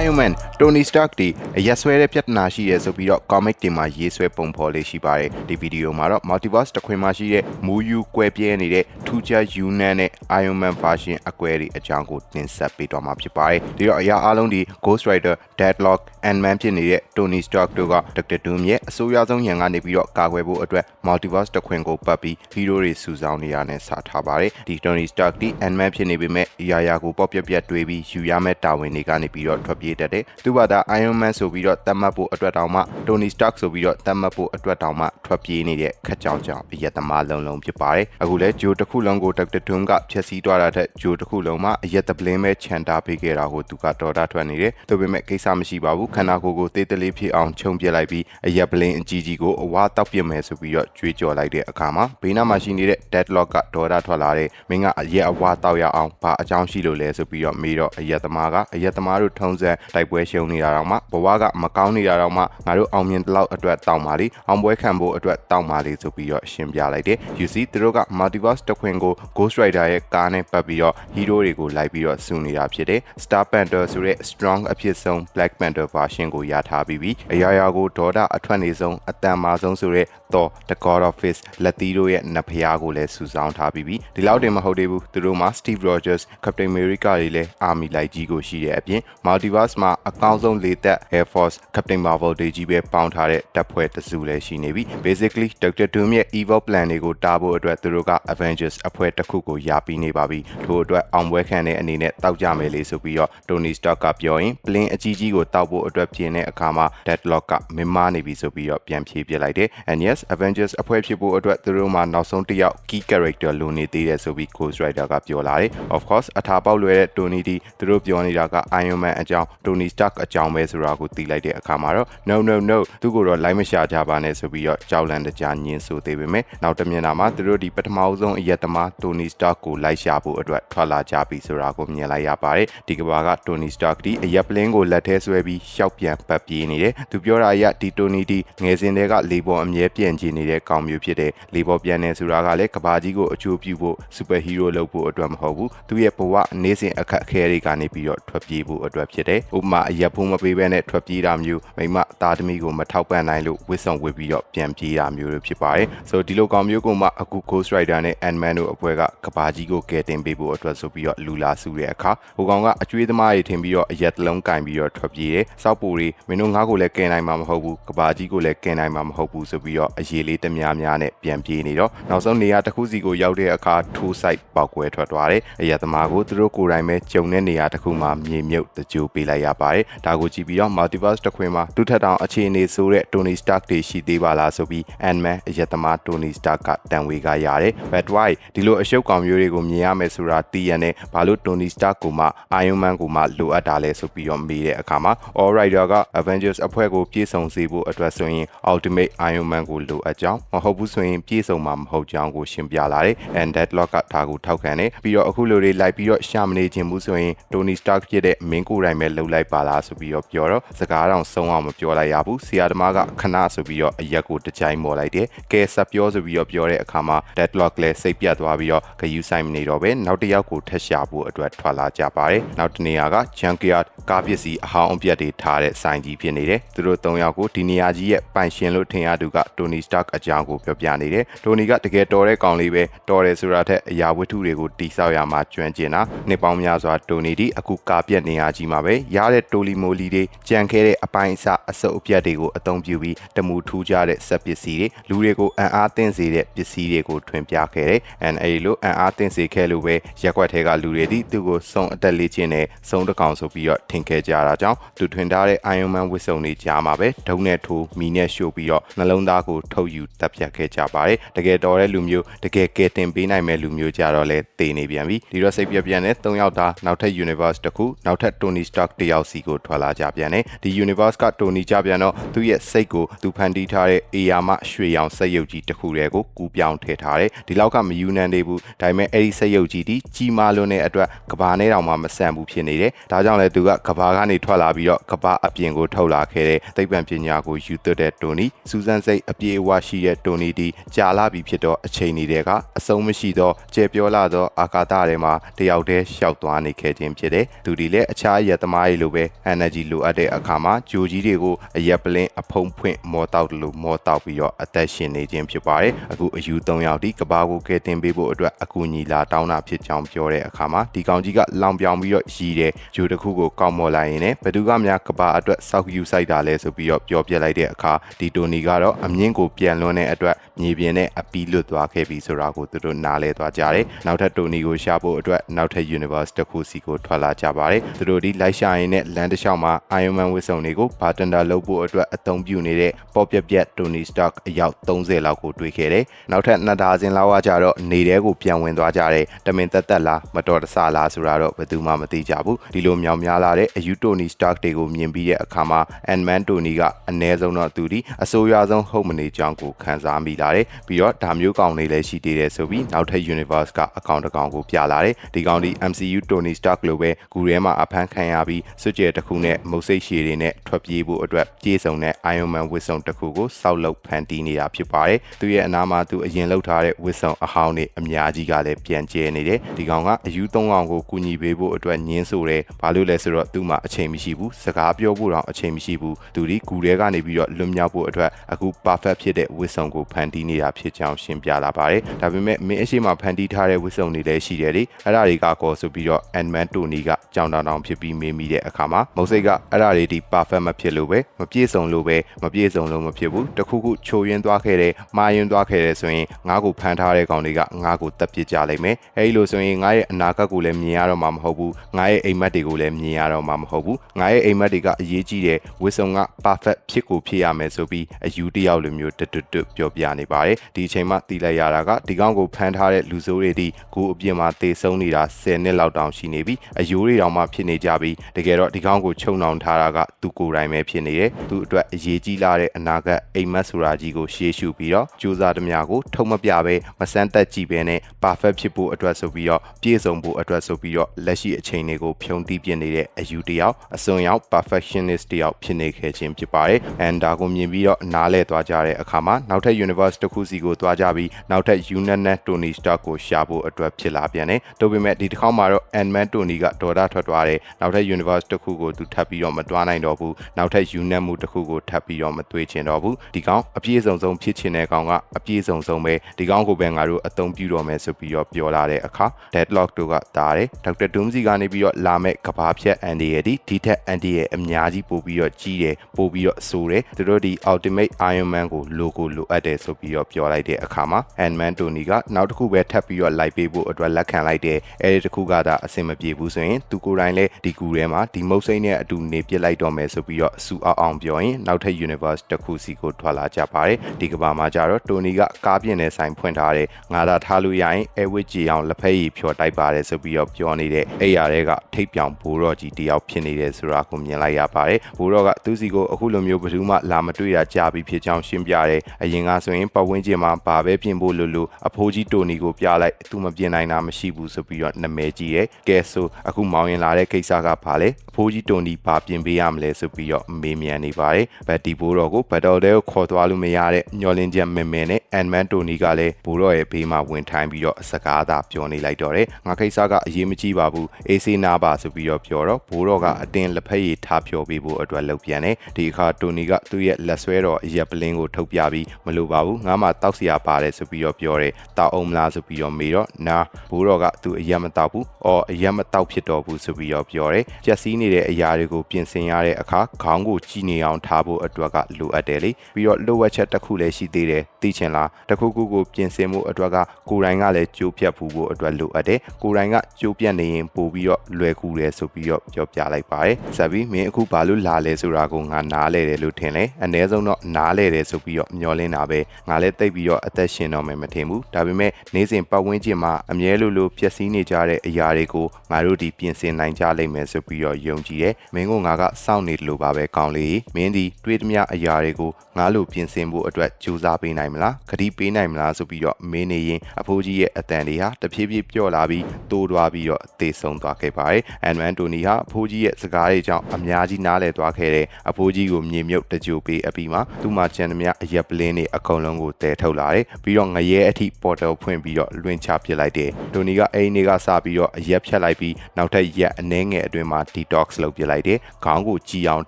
Iron Man Tony Stark တီအရက်ဆွဲတဲ့ပြဿနာရှိရဲဆိုပြီးတော့ comic တင်မှာရေးဆွဲပုံဖော်လေးရှိပါတယ်ဒီဗီဒီယိုမှာတော့ multiverse တစ်ခွင်မှာရှိတဲ့မူယူကွဲပြဲနေတဲ့ထူးခြား Unan နဲ့ Iron Man version အကွဲတွေအကြောင်းကိုတင်ဆက်ပေးတော့မှာဖြစ်ပါတယ်ဒီတော့အရာအားလုံးဒီ Ghost Rider Deadlock Ant-Man ဖြစ်နေတဲ့ Tony Stark တို့က Dr. Doom ရဲ့အဆိုးရွားဆုံးရန်ကနေပြီးတော့ကာကွယ်ဖို့အတွက် multiverse တစ်ခွင်ကိုပတ်ပြီး hero တွေစုဆောင်းနေရတဲ့စထားပါတယ်ဒီ Tony Stark ဒီ Ant-Man ဖြစ်နေပေမဲ့အရာရာကိုပေါ့ပြက်ပြက်တွေးပြီးယူရမဲ့တာဝန်တွေကနေပြီးတော့ထွက်ပြေးတတ်တယ်သူ့ဘာသာ Iron Man ဆိုပြီးတော့တတ်မှတ်ဖို့အတွက်တောင်မှ Tony Stark ဆိုပြီးတော့တတ်မှတ်ဖို့အတွက်တောင်မှထွက်ပြေးနေတဲ့ခက်ကြောင်ကြောင်အရက်သမားလုံးလုံးဖြစ်ပါတယ်အခုလဲဂျိုတစ်ခုလုံးကို Dr. Doom ကဖျက်ဆီးသွားတာတဲ့ဂျိုတစ်ခုလုံးမှာအရက်တပလင်းပဲခြံတာပေးခဲ့တာကိုသူကတော်တာထွက်နေတယ်ဒါပေမဲ့ကိစ္စမရှိပါဘူးခန္ဓာကိုယ်ကိုတေးတလေးဖြစ်အောင်ခြုံပြလိုက်ပြီးအရက်ပလင်းအကြီးကြီးကိုအဝါတောက်ပြစ်မယ်ဆိုပြီးတော့ကြွေးကြော်လိုက်တဲ့အခါမှာဘေးနားမှာရှိနေတဲ့ Deadlock ကဒေါ်တာထွက်လာတဲ့မင်းကအရက်အဝါတောက်ရအောင်ဘာအကြောင်းရှိလို့လဲဆိုပြီးတော့မေးတော့အရက်သမားကအရက်သမားတို့ထုံးစံတိုက်ပွဲရှုံနေတာတော့မှဘဝကမကောင်းနေတာတော့မှငါတို့အောင်မြင်တဲ့လောက်အတွက်တောင်းပါလိအောင်ပွဲခံဖို့အတွက်တောင်းပါလိဆိုပြီးတော့ရှင်းပြလိုက်တယ် you see သူတို့က multiverse တစ်ခွင်ကို Ghost Rider ရဲ့ကားနဲ့ပတ်ပြီးတော့ hero တွေကိုလိုက်ပြီးတော့စုနေတာဖြစ်တယ် Star Panther ဆိုတဲ့ strong အဖြစ်ဆုံး Black Panther version ကိုရထားပြီးပြီအရာရာကိုဒေါတာအထွက်နေဆုံးအတန်မာဆုံးဆိုတဲ့ Thor The God of Fist လက်သီးတို့ရဲ့နဖျားကိုလည်းစုဆောင်းထားပြီးပြီဒီလောက်တင်မဟုတ်သေးဘူးသူတို့မှာ Steve Rogers Captain America တွေလည်း Army လိုက်ကြီးကိုရှိတဲ့အပြင် Multiverse မှာအကောင်းဆုံးလေတပ် Air Force Captain Marvel တွေကြီးပဲပေါင်းထားတဲ့တပ်ဖွဲ့တစုလည်းရှိနေပြီ basically Dr. Doom ရဲ့ evil plan တွေကိုတားဖို့အတွက်သူတို့က Avengers အဖွဲ့တစ်ခုကိုယာပြီးနေပါပြီထို့အတွက်အောင်ပွဲခံတဲ့အနေနဲ့တောက်ကြမယ်လေဆိုပြီးတော့ Tony Stark ကပြောရင် plane အကြီးကြီးကိုတောက်ဖို့အတွက်ပြင်တဲ့အခါမှာ Deadlock ကမင်းမားနေပြီဆိုပြီးတော့ပြန်ဖြေပြလိုက်တယ် and yes Avengers အဖွဲ့ဖြစ်ဖို့အတွက်သူတို့မှာနောက်ဆုံးတစ်ယောက် key character လိုနေသေးတယ်ဆိုပြီး Ghost Rider ကပြောလာတယ် of course အထာပေါက်လွယ်တဲ့ Tony D သူတို့ပြောနေတာက Iron Man အကြောင်း Tony Stark အကြောင်းပဲဆိုတာကိုသိလိုက်တဲ့အခါမှာတော့ no no no သူကိုတော့လိုက်မရှာကြပါနဲ့ဆိုပြီးတော့ကြောက်လန့်တကြားညင်းဆိုသေးပေမဲ့နောက်တစ်မျက်နှာမှာသူတို့ဒီပထမဆုံးအရက်သမား Tony Stark ကိုလိုက်ရှာဖို့အတွက်ထွက်လာကြပြီဆိုတာကိုမြင်လိုက်ရပါတယ်ဒီကဘာက Tony Stark ဒီအရက်ပလင်းကိုလက်ထဲဆွဲပြီးရှောက်ပြန်ပတ်ပြေးနေတယ်သူပြောတာအရဒီ Tony ဒီငယ်စဉ်တည်းကလေပေါ်အမြဲပြန့်ကျင်နေတဲ့ကောင်မျိုးဖြစ်တယ်လေပေါ်ပြန်နေဆိုတာကလည်းကဘာကြီးကိုအချိုးပြုဖို့ super hero လုပ်ဖို့အတွက်မဟုတ်ဘူးသူရဲ့ဘဝအနေစဉ်အခက်အခဲတွေကနေပြီးတော့ထွက်ပြေးဖို့အတွက်ဖြစ်တယ်ဥပမာအရက်ဖုံးမပေးဘဲနဲ့ထွက်ပြေးတာမျိုးမိမသားသမီးကိုမထောက်ပံ့နိုင်လို့ဝစ်ဆောင်ဝစ်ပြီးတော့ပြန်ပြေးတာမျိုးတွေဖြစ်ပါတယ်ဆိုတော့ဒီလိုကောင်မျိုးကမှအခု Ghost Rider နဲ့ Ant-Man တို့အဖွဲ့ကကဘာကြီးကိုကယ်တင်ပေးဖို့အတွက်ဆိုပြီးတော့လူလာစုတဲ့အခါဟိုကောင်ကအကျွေးသမားတွေထင်ပြီးတော့အရက်တလုံးကင်ပြီးတော့ထွက်ပြေးတယ်စောက်ပူတွေမင်းတို့ငါ့ကိုလည်းကယ်နိုင်မှာမဟုတ်ဘူးကဘာကြီးကိုလည်းကယ်နိုင်မှာမဟုတ်ဘူးဆိုပြီးတော့အရေးလေးတများများနဲ့ပြန်ပြေးနေတော့နောက်ဆုံးနေရာတစ်ခုစီကိုရောက်တဲ့အခါထိုးဆိုင်ပေါက်ကွဲထွက်သွားတယ်အရက်သမားကိုသူတို့ကိုယ်တိုင်ပဲဂျုံတဲ့နေရာတစ်ခုမှာမြေမြုပ်တကြိုပေးလိုက်ရပါတယ်ဒါကိုကြည့်ပြီးတော့ multiverse တစ်ခွင်မှာသူ့ထက်တောင်အခြေအနေဆိုးတဲ့ Tony Stark တွေရှိသေးပါလားဆိုပြီး Ant-Man အရက်သမား Tony Stark ကတန်ဝေကရတယ် but why ဒီလိုအရှုပ်ကောင်မျိုးတွေကိုမြင်ရမယ်ဆိုတာသိရတဲ့ဘာလို့ Tony Stark ကိုမှ Iron Man ကိုမှလိုအပ်တာလဲဆိုပြီးတော့မေးတဲ့အခါမှာ All Rider က Avengers အဖွဲ့ကိုပြေဆုံးစေဖို့အတွက်ဆိုရင် Ultimate Iron Man ကိုလိုအပ်ကြောင်းမဟုတ်ဘူးဆိုရင်ပြေဆုံးမှာမဟုတ်ကြောင်းကိုရှင်းပြလာတယ် and Deadlock ကဒါကိုထောက်ခံတယ်ပြီးတော့အခုလိုတွေလိုက်ပြီးတော့ရှာမနေခြင်းဘူးဆိုရင် Tony Stark ဖြစ်တဲ့မင်းကိုယ်တိုင်ပဲလှုပ်လိုက်ပါလားဆိုပြီးတော့ပြောတော့စကားတော့ဆုံးအောင်မပြောလိုက်ရဘူးဆရာသမားကခဏဆိုပြီးတော့အရက်ကိုတကြိုင်ပေါ်လိုက်တယ်ကဲဆက်ပြောဆိုပြီးတော့ပြောတဲ့အခါမှာ Deadlock လည်းစိတ်ပြတ်သွားပြီးတော့ဂယူးဆိုင်မနေတော့ပဲနောက်တစ်ယောက်ကိုထက်ရှာဖို့အတွက်ထွက်လာကြပါတယ်နောက်တစ်နေရာက Junkyard ကားပစ္စည်းအဟောင်းအပြက်တွေထားတဲ့ဆိုင်ကြီးဖြစ်နေတယ်သူတို့၃ယောက်ကိုဒီနေရာကြီးရဲ့ပိုင်ရှင်လို့ထင်ရသူက Tony Stark အကြောင်းကိုပြောပြနေတယ် Tony ကတကယ်တော်တဲ့ကောင်လေးပဲတော်တယ်ဆိုတာထက်အရာဝတ္ထုတွေကိုတိဆောက်ရမှာကျွမ်းကျင်တာနှစ်ပေါင်းများစွာ Tony ဒီအခုကားပြက်နေရာကြီးမှာပဲရတဲ့တိုလီမိုလီတွေကြံခဲ့တဲ့အပိုင်းအစအစုပ်အပြက်တွေကိုအသုံးပြုပြီးတမူထူးကြတဲ့စက်ပစ္စည်းတွေလူတွေကိုအံ့အားသင့်စေတဲ့ပစ္စည်းတွေကိုထွင်ပြခဲ့တယ်။ and အဲဒီလိုအံ့အားသင့်စေခဲ့လို့ပဲရက်ွက်ထဲကလူတွေဒီသူ့ကိုစုံအတက်လေးချင်းနဲ့စုံတစ်ကောင်ဆိုပြီးတော့ထင်ခဲ့ကြတာကြောင့်သူထွင်ထားတဲ့ Iron Man ဝစ်စုံတွေကြားမှာပဲဒုံနဲ့ထိုးမီနဲ့ရှို့ပြီးတော့နှလုံးသားကိုထုတ်ယူတပ်ဖြတ်ခဲ့ကြပါတယ်။တကယ်တော်တဲ့လူမျိုးတကယ်ကယ်တင်ပေးနိုင်မဲ့လူမျိုးကြတော့လဲတည်နေပြန်ပြီ။ဒီတော့စိတ်ပြပြနဲ့၃ယောက်သားနောက်ထပ် universe တစ်ခုနောက်ထပ် Tony Stark တယောက်စီကိုထွက်လာကြပြန်တယ်။ဒီ universe က Tony ကြပြန်တော့သူ့ရဲ့စိတ်ကိုသူဖန်တီးထားတဲ့အေယာမရွှေရောင်စက်ရုပ်ကြီးတစ်ခုတည်းကိုကူးပြောင်းထည့်ထားတယ်။ဒီလောက်ကမယူနိုင်သေးဘူး။ဒါပေမဲ့အဲ့ဒီစက်ရုပ်ကြီးဒီကြီးမားလွန်းတဲ့အတွက်ကဘာနဲ့တောင်မှမဆန်ဘူးဖြစ်နေတယ်။ဒါကြောင့်လဲသူကကဘာကနေထွက်လာပြီးတော့ကဘာအပြင်ကိုထုတ်လာခဲ့တဲ့သိပ္ပံပညာကိုယူသွတ်တဲ့တိုနီစူဇန်စိတ်အပြေအဝရှိတဲ့တိုနီဒီကြာလာပြီဖြစ်တော့အချိန်တွေကအဆုံးမရှိသောကျဲပြောလာသောအာကာသထဲမှာတယောက်တည်းရှောက်သွားနေခဲ့ခြင်းဖြစ်တယ်။သူဒီလည်းအခြားရက်သမားသားတွေလိုပဲ energy လိုအပ်တဲ့အခါမှာဂျိုကြီးတွေကိုအရက်ပလင်းအဖုံဖွင့်မောတောက်တယ်လို့မောတောက်ပြီးတော့အသက်ရှင်နေခြင်းဖြစ်ပါတယ်အခုအယူ3ယောက်ဒီကဘာကိုကဲတင်ပေးဖို့အတွက်အကူအညီလာတောင်းတာဖြစ်ကြောင်းပြောတဲ့အခါမှာဒီကောင်ကြီးကလောင်ပြောင်ပြီးတော့ရီးတယ်ဂျိုတစ်ခုကိုကောက်မော်လိုက်ရင်လည်းဘယ်သူကများကဘာအတွက်စောက်ယူဆိုင်တာလဲဆိုပြီးတော့ပြောပြလိုက်တဲ့အခါဒီတိုနီကတော့အမြင့်ကိုပြန်လွှန်းတဲ့အတွက်မြေပြင်နဲ့အပီးလွတ်သွားခဲ့ပြီဆိုတာကိုသူတို့နားလဲသွားကြတယ်နောက်ထပ်တိုနီကိုရှာဖို့အတွက်နောက်ထပ် universe တစ်ခုစီကိုထွက်လာကြပါတယ်သူတို့ဒီလိုက်ရှာရင်နဲ့လမ်းတစ်လျှောက်မှာ Iron Man ဝစ်စုံတွေကို bartender လုပ်ဖို့အတွက်အသုံးပြုနေတဲ့ပေါ်ပြက်ပြက် Tony Stark အယောက်30လောက်ကိုတွေ့ခဲ့တယ်နောက်ထပ်နှစ်ဒါဇင်လောက်ကကြတော့နေတဲကိုပြန်ဝင်သွားကြတယ်တမင်တက်တက်လားမတော်တဆလားဆိုတာတော့ဘယ်သူမှမသိကြဘူးဒီလိုမြောင်များလာတဲ့အယူ Tony Stark တွေကိုမြင်ပြီးတဲ့အခါမှာ Ant-Man Tony ကအနည်းဆုံးတော့သူဒီအဆိုးရွားဆုံးဟုတ်မနေကြောင်းကိုခံစားမိလာတယ်ပြီးတော့ဒါမျိုးကောင်တွေလည်းရှိသေးတယ်ဆိုပြီးနောက်ထပ် universe ကအကောင့်တစ်ကောင်ကိုပြလာတယ်ဒီကောင်ဒီ MCU Tony Stark လိုပဲဂူထဲမှာအဖမ်းခံရပြီးစွကြဲတစ်ခုနဲ့မုတ်စိတ်ရှည်တွေနဲ့ထွက်ပြေးဖို့အတွက်ပြေဆုံးတဲ့ Iron Man ဝစ်စုံတစ်ခုကိုစောက်လုပ်ဖန်တီးနေတာဖြစ်ပါတယ်သူရဲ့အနာမှာသူအရင်လှုပ်ထားတဲ့ဝစ်စုံအဟောင်းတွေအများကြီးကလည်းပြန်ကျဲနေတယ်ဒီကောင်ကအယူသုံးကောင်ကိုကူညီပေးဖို့အတွက်ညင်းဆိုတယ်ဘာလို့လဲဆိုတော့သူ့မှာအချိန်မရှိဘူးစကားပြောဖို့တော့အချိန်မရှိဘူးသူဒီဂူထဲကနေပြီးတော့လွတ်မြောက်ဖို့အတွက်အခု perfect ဖြစ်တဲ့ဝစ်စုံကိုဖန်တီးနေတာဖြစ်ကြောင်းရှင်းပြလာပါတယ်ဒါပေမဲ့မင်းအရှိမဖန်တီးထားတဲ့ဝစ်စုံတွေလည်းရှိတယ်လေအဲ့ဒါတွေကကောဆိုပြီးတော့ Ant-Man Tony ကကြောင်တောင်တောင်ဖြစ်ပြီးမေးမိတဲ့အခါမှာမုတ်စိတ်ကအဲ့ဒါတွေဒီ perfect မဖြစ်လို့ပဲမပြည့်စုံလို့ပဲမပြည့်စုံလို့မဖြစ်ဘူးတခုခုချိုးယွင်းသွားခဲ့တယ်မှားယွင်းသွားခဲ့တယ်ဆိုရင်ငါ့ကိုဖန်ထားတဲ့ကောင်တွေကငါ့ကိုတက်ပစ်ကြလိမ့်မယ်အဲ့ဒီလိုဆိုရင်ငါရဲ့အနာဂတ်ကိုလည်းမြင်ရတော့မှာမဟုတ်ဘူးငါရဲ့အိမ်မက်တွေကိုလည်းမြင်ရတော့မှာမဟုတ်ဘူးငါရဲ့အိမ်မက်တွေကအရေးကြီးတယ်ဝစ်စုံက perfect ဖြစ်ကိုဖြစ်ရမယ်ဆိုပြီးအယူတယောက်လိုမျိုးတွတ်တွတ်တွတ်ပြောပြနေပါတယ်ဒီအချိန်မှတီးလိုက်ရတာကဒီကောင်ကိုဖန်ထားတဲ့လူဆိုးတွေဒီကိုအပြစ်မှာတေဆုံးနေတာ10နှစ်လောက်တောင်ရှိနေပြီအယိုးတွေတောင်မှဖြစ်နေကြပြီတကယ်တော့ဒီကောင်ကိုခြုံနှောင်ထားတာကသူကိုယ်တိုင်ပဲဖြစ်နေတယ်သူအတွက်အရေးကြီးလာတဲ့အနာဂတ်အိမ်မက်ဆိုတာကြီးကိုရှေးရှုပြီးတော့စူးစမ်းသမျှကိုထုံမပြပဲမစမ်းသက်ကြည့်ပဲနဲ့ perfect ဖြစ်ဖို့အတွက်ဆိုပြီးတော့ပြည့်စုံဖို့အတွက်ဆိုပြီးတော့လက်ရှိအချိန်တွေကိုဖြုံတီးပြနေတဲ့အယူတယောက်အစွန်ရောက် perfectionist တယောက်ဖြစ်နေခဲ့ခြင်းဖြစ်ပါတယ်။ and ဒါကိုမြင်ပြီးတော့နားလဲသွားကြတဲ့အခါမှာနောက်ထပ် universe တစ်ခုစီကိုသွားကြပြီးနောက်ထပ် unit နဲ့ Tony Stark ကိုရှာဖို့အတွက်ဖြစ်လာပြန်တယ်။ဒါပေမဲ့ဒီတစ်ခေါက်မှာတော့ Ant-Man Tony ကဒေါ်တာထွက်သွားတယ်။နောက်ထပ် universe တစ်ခုကိုသူထပ်ပြီးတော့မတွားနိုင်တော့ဘူး။နောက်ထပ် unit မှုတစ်ခုကိုထပ်ပြီးတော့မသွေးချင်တော့ဘူး။ဒီကောင်အပြည့်စုံဆုံးဖြစ်ချင်တဲ့ကောင်ကအပြည့်စုံဆုံးပဲဒီကောင်ကိုပဲငါတို့အသုံးပြုတော့မယ်ဆိုပြီးတော့ပြောလာတဲ့အခါ Deadlock တို့ကတားတယ်။ဒေါက်တာ Doomsy ကနေပြီးတော့လာမဲ့ကဘာဖြတ် Andy ရဲ့ဒီဒီထက် Andy ရဲ့အများကြီးပို့ပြီးတော့ကြီးတယ်ပို့ပြီးတော့ဆိုးတယ်သူတို့ဒီ Ultimate Iron Man ကို logo လိုအပ်တယ်ဆိုပြီးတော့ပြောလိုက်တဲ့အခါမှာ Ant-Man Tony ကနောက်တစ်ခုပဲထပ်ပြီးတော့လိုက်ပေးဖို့အတွက်လက်ခံလိုက်တယ်အဲဒီတစ်ခုကသာအဆင်မပြေဘူးဆိုရင်သူကိုယ်တိုင်လည်းဒီကူထဲမှာဒီမုတ်စိမ့်နဲ့အတူနေပြစ်လိုက်တော့မယ်ဆိုပြီးတော့စူအောင်အောင်ပြောရင်နောက်ထပ် universe တစ်ခုစီကိုထွက်လာကြပါတယ်ဒီကဘာမှာကြတော့ Tony ကကားပြင်းတဲ့ဆိုင်ဖွင့်ထားတယ်ငါသာထားလို့ရရင်အဲဝစ်ကြီးအောင်လက်ဖက်ရည်ဖြော်တိုက်ပါတယ်ဆိုပြီးတော့ပြောနေတဲ့အဲ့ရတဲ့ကထိပ်ပြောင်ဘိုးတော်ကြီးတယောက်ဖြစ်နေတယ်ဆိုတာကိုမြင်လိုက်ရပါတယ်ဘိုးတော်ကသူစီကိုအခုလိုမျိုးဘယ်သူမှလာမတွေ့ရကြပြီဖြစ်ကြောင်းရှင်းပြတယ်အရင်ကဆိုရင်ပတ်ဝန်းကျင်မှာဘာပဲပြင်ဖို့လို့လို့အဖိုးကြီးတိုနီကိုပြလိုက်သူမပြင်နိုင်တာမရှိဘူးဆိုပြီးတော့နာမည်ကြီးရဲ့ကဲဆိုအခုမောင်ရင်လာတဲ့ကိစ္စကဘာလဲအဖိုးကြီးတိုနီဘာပြင်ပေးရမလဲဆိုပြီးတော့မေးမြန်းနေပါတယ်ဘတ်တီဘိုးတော်ကိုဘတ်တော်တဲကိုခေါ်သွားလို့မရတဲ့ညော်လင်းချက်မင်မင်နဲ့အန်မန်တိုနီကလည်းဘိုးတော်ရဲ့ဘေးမှာဝင်ထိုင်ပြီးတော့စကားသာပြောနေလိုက်တော့တယ်ငါကိစ္စကအရေးမကြီးပါဘူးအေးစေးနာပါဆိုပြီးတော့ပြောတော့ဘိုးတော်ကအတင်းလက်ဖက်ရည်ထားပြောပေးဖို့အတွက်လုပ်ပြန်တယ်ဒီအခါတိုနီကသူ့ရဲ့လက်ဆွဲတော်အရက်ပလင်းကိုထုတ်ပြပြီးမလိုပါဘူးငါမှတောက်စီရပါတယ်ဆိုပြီးတော့ပြောတယ်တောက်အောင်မလားဆိုပြီးတော့မေးတော့နာဘိုးတော်ကသူအရက်မတောက်ဘူးအော်အရက်မတောက်ဖြစ်တော့ဘူးဆိုပြီးတော့ပြောတယ်ကြက်စီးနေတဲ့အရာတွေကိုပြင်ဆင်ရတဲ့အခါခေါင်းကိုကြည်နေအောင်ထားဖို့အတွက်ကလိုအပ်တယ်လေပြီးတော့လိုဝက်ချက်တစ်ခုလည်းရှိသေးတယ်သိချင်လားတစ်ခုခုကိုပြင်ဆင်မှုအတွက်ကကိုယ်တိုင်ကလည်းကြိုးပြတ်ဖို့ဖို့အတွက်လိုအပ်တယ်ကိုယ်တိုင်ကကြိုးပြတ်နေရင်ပို့ပြီးတော့လွယ်ကူတယ်ဆိုပြီးတော့ပြောပြလိုက်ပါတယ်ဆက်ပြီးမင်းအခုဘာလို့လာလဲဆိုတာကိုငါနားလဲတယ်လို့ထင်လဲအ ਨੇ ဆုံးတော့နားလဲတယ်ဆိုပြီးတော့မျောလင်းတာပဲငါလည်းတိတ်ပြီးတော့အသက်ရှင်တော့မယ်မထင်ဘူးဒါပေမဲ့နေ့စဉ်ပတ်ဝန်းကျင်မှာအမြဲလိုလိုပျက်စီးနေကြတဲ့အရာတွေကိုငါတို့ဒီပြင်ဆင်နိုင်ကြလိမ့်မယ်ဆိုပြီးတော့ယုံကြည်တယ်မင်းကငါကစောင့်နေတယ်လို့ပါပဲကောင်းလေမင်းဒီတွေးသမျှအရာတွေကိုငါလိုပြင်ဆင်ဖို့အတွက်ကြိုးစားပေးနိုင်မလားခတိပေးနိုင်မလားဆိုပြီးတော့မင်းနေရင်အဖိုးကြီးရဲ့အတန်တွေဟာတဖြည်းဖြည်းပြော့လာပြီးတိုးသွားပြီးတော့သေဆုံးသွားခဲ့ပါတယ်အန်မန်တိုနီဟာအဖိုးကြီးရဲ့စကားတွေကြောင့်အများကြီးနားလည်သွားခဲ့တဲ့အဖိုးကြီးကိုမြေမြုပ်တကြိုပေးအပြီးမှာသူ့မှာကျန်သမျှအရက်ပလင်းတွေအကုန်လုံးကိုတဲထုတ်လာတယ်ပြီးတော့ငရဲအထိပေါ်တယ်ဖွင့်ပြီးတော့လွှင့်ချပစ်လိုက်တယ်တိုနီကအိမ်တွေကစပြီးတော့အရက်ဖြတ်လိုက်ပြီးနောက်ထပ်ရက်အနှဲငယ်အတွင်းမှာ detox လုပ်ပြလိုက်တယ်ခေါင်းကိုကြည်အောင်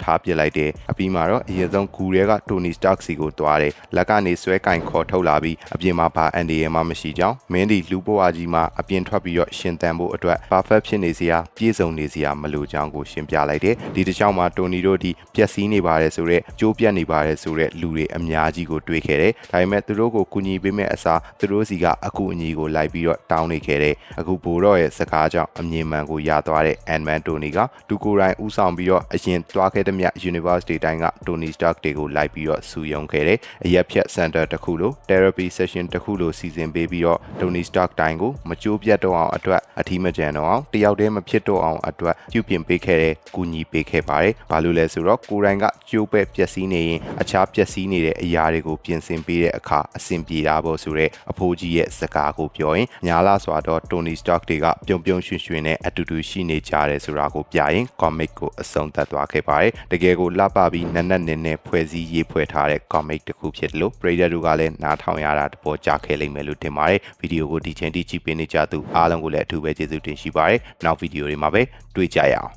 ထားပြလိုက်တယ်အပြီးမှာတော့အရင်ဆုံးဂူရဲက Tony Stark စီကိုသွားတယ်လက်ကနေဆွဲကင်ခေါ်ထုတ်လာပြီးအပြင်မှာဘာအန်ဒီယမှမရှိကြောင်းမင်းဒီလူဘဝကြီးမှာအပြင်ထွက်ပြီးတော့ရှင်သန်ဖို့အတွက် perfect ဖြစ်နေစရာပြည့်စုံနေစရာမလိုကြောင်းကိုရှင်းပြလိုက်တယ်ဒီတစ်ချောင်းမှာတိုနီတို့ဒီပျက်စီးနေပါတယ်ဆိုတော့ကြိုးပြတ်နေပါတယ်ဆိုတော့လူတွေအများကြီးကိုတွေးခဲ့တယ်ဒါပေမဲ့သူတို့ကိုကူညီပေးမဲ့အစားသူတို့စီကအကူအညီကိုလိုက်ပြီးတော့တောင်းနေခဲ့တယ်အခုဘိုးတော့ရဲ့စကားကြောင့်အမြင်မှန်ကိုရသွားတဲ့ Ant-Man Tony ကသူကိုယ်တိုင်ဥဆောင်ပြီးတော့အရင်တွားခဲ့တဲ့မြ University တိုင်းက Tony Stark တွေကိုလိုက်ပြီးတော့စူယုံခဲ့တယ်အရက်ဖြတ် center တစ်ခုလို therapy session တစ်ခုလိုစီစဉ်ပေးပြီးတော့ Tony Stark တိုင်းကိုမကြိုးပြတ်တော့အောင်အတွက်အထီးမကျန်တော့အောင်တယောက်တည်းမဖြစ်တော့အောင်အတွက်ပြုပြင်ပေးခဲ့တဲ့ကူညီပေးခဲ့ပါတယ်ဘာလို့လဲဆိုတော့ကိုယ်တိုင်ကကြိုးပဲပျက်စီးနေရင်အခြားပျက်စီးနေတဲ့အရာတွေကိုပြင်ဆင်ပေးတဲ့အခါအဆင်ပြေတာပေါ့ဆိုတော့အဖိုးကြီးရဲ့စကားကိုပြောရင်ညာလာစွာတော့ Tony Stark တွေကပြုံပြုံရွှင်ရွှင်နဲ့အတူတူရှိနေကြတယ်ဆိုတာကိုပြရင် comic ကိုအဆုံးသတ်သွားခဲ့ပါတယ်တကယ်ကိုလှပပြီးနက်နက်နဲနဲဖွဲ့စည်းရေးဖွဲ့ထားတဲ့ comic တစ်ခုဖြစ်တယ်လို့ Prader တို့ကလည်းနားထောင်ရတာတပေါ်ကြခဲ့လိမ့်မယ်လို့ထင်ပါတယ်ဗီဒီယိုကိုဒီချိန်ထိကြည့်ပေးနေကြသူအားလုံးကိုလည်းအထူးပဲကျေးဇူးတင်ရှိပါတယ်နောက်ဗီဒီယိုတွေမှာပဲတွေ့ကြရအောင်